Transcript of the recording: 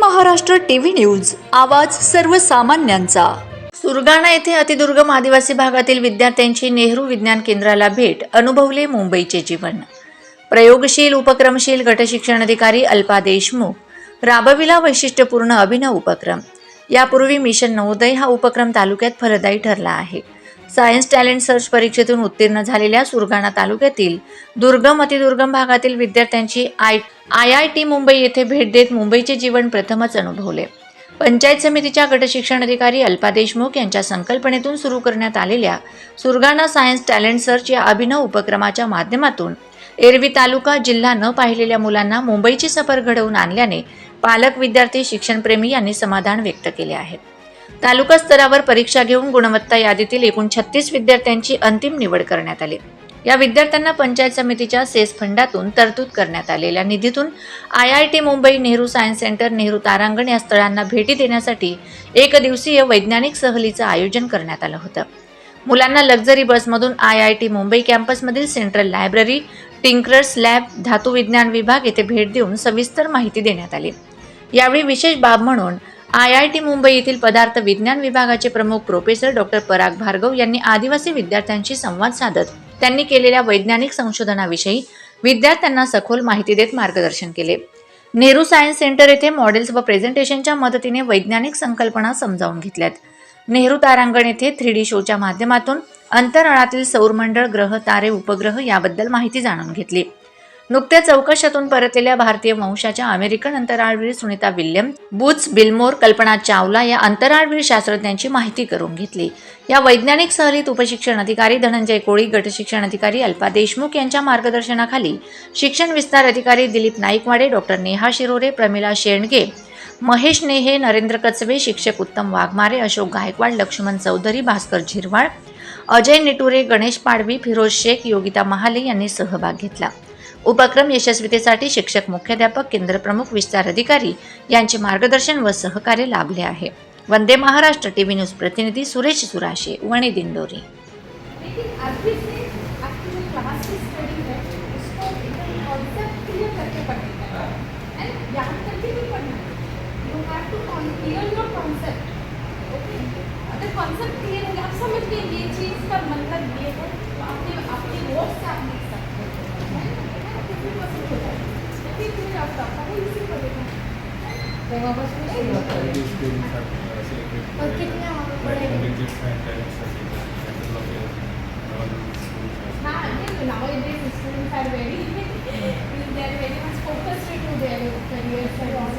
Maharashtra TV news आवाज सर्वसामान्यांचा. सुरगाणा येथे अतिदुर्गम आदिवासी भागातील विद्यार्थ्यांची नेहरू विज्ञान केंद्राला भेट अनुभवले मुंबईचे जीवन. प्रयोगशील उपक्रमशील गटशिक्षण अधिकारी अल्पा देशमुख राबविला वैशिष्ट्यपूर्ण अभिनव उपक्रम. यापूर्वी मिशन नवोदय हा उपक्रम तालुक्यात फलदायी ठरला आहे. सायन्स टॅलेंट सर्च परीक्षेतून उत्तीर्ण झालेल्या सुरगाणा तालुक्यातील दुर्गम अतिदुर्गम भागातील विद्यार्थ्यांची I I I T Mumbai येथे भेट देत मुंबईचे जीवन प्रथमच अनुभवले. पंचायत समितीच्या गटशिक्षण अधिकारी अल्पा देशमुख यांच्या संकल्पनेतून सुरू करण्यात आलेल्या सुरगाणा सायन्स टॅलेंट सर्च या अभिनव उपक्रमाच्या माध्यमातून एरवी तालुका जिल्हा न पाहिलेल्या मुलांना मुंबईची सफर घडवून आणल्याने पालक विद्यार्थी शिक्षणप्रेमी यांनी समाधान व्यक्त केले आहे. तालुका स्तरावर परीक्षा घेऊन गुणवत्ता यादीतील एकूण छत्तीस विद्यार्थ्यांची अंतिम निवड करण्यात आली. या विद्यार्थ्यांना पंचायत समितीच्या सेस फंडातून तरतूद करण्यात आलेल्या निधीतून I I T Mumbai Nehru science centre Nehru तारांगण या स्थळांना भेटी देण्यासाठी एक दिवसीय वैज्ञानिक सहलीचं आयोजन करण्यात आलं होतं. मुलांना लक्झरी बसमधून आय आय टी मुंबई कॅम्पसमधील सेंट्रल लायब्ररी टिंकरर्स लॅब धातू विज्ञान विभाग येथे भेट देऊन सविस्तर माहिती देण्यात आली. यावेळी विशेष बाब म्हणून आय आय टी मुंबई येथील पदार्थ विज्ञान विभागाचे प्रमुख प्रोफेसर डॉक्टर पराग भार्गव यांनी आदिवासी विद्यार्थ्यांशी संवाद साधत त्यांनी केलेल्या वैज्ञानिक संशोधनाविषयी विद्यार्थ्यांना सखोल माहिती देत मार्गदर्शन केले. नेहरू सायन्स सेंटर येथे मॉडेल्स व प्रेझेंटेशनच्या मदतीने वैज्ञानिक संकल्पना समजावून घेतल्यात. नेहरू तारांगण येथे थ्री डी शोच्या माध्यमातून अंतराळातील सौरमंडळ ग्रह तारे उपग्रह याबद्दल माहिती जाणून घेतली. नुकत्याच चौकशातून परतलेल्या भारतीय वंशाच्या अमेरिकन अंतराळवीर सुनीता विल्यम बुच बिल्मोर कल्पना चावला या अंतराळवीर शास्त्रज्ञांची माहिती करून घेतली. या वैज्ञानिक सहलीत उपशिक्षण अधिकारी धनंजय कोळी गटशिक्षण अधिकारी अल्पा देशमुख यांच्या मार्गदर्शनाखाली शिक्षण विस्तार अधिकारी दिलीप नाईकवाडे डॉक्टर नेहा शिरोरे प्रमिला शेंडगे महेश नेहे नरेंद्र कचवे शिक्षक उत्तम वाघमारे अशोक गायकवाड लक्ष्मण चौधरी भास्कर झिरवाळ अजय निटुरे गणेश पाडवी फिरोज शेख योगिता महाले यांनी सहभाग घेतला. उपक्रम यशस्वीतेसाठी शिक्षक मुख्याध्यापक केंद्रप्रमुख विस्तार अधिकारी यांचे मार्गदर्शन व सहकार्य लाभले आहे. वंदे महाराष्ट्र टीव्ही न्यूज प्रतिनिधी सुरेश सुराशे वणी दिंडोरी. कॉन्सेप्ट क्लियर हो गया आप समझ गए ये चीज़ का मतलब ये है तो आपने अपने word तेव्हापासून सुरुवात करायची. और कितने वहाँ पे पढ़ेंगे हाँ, yeah, nowadays students are very, they are very much focused to their careers and studies.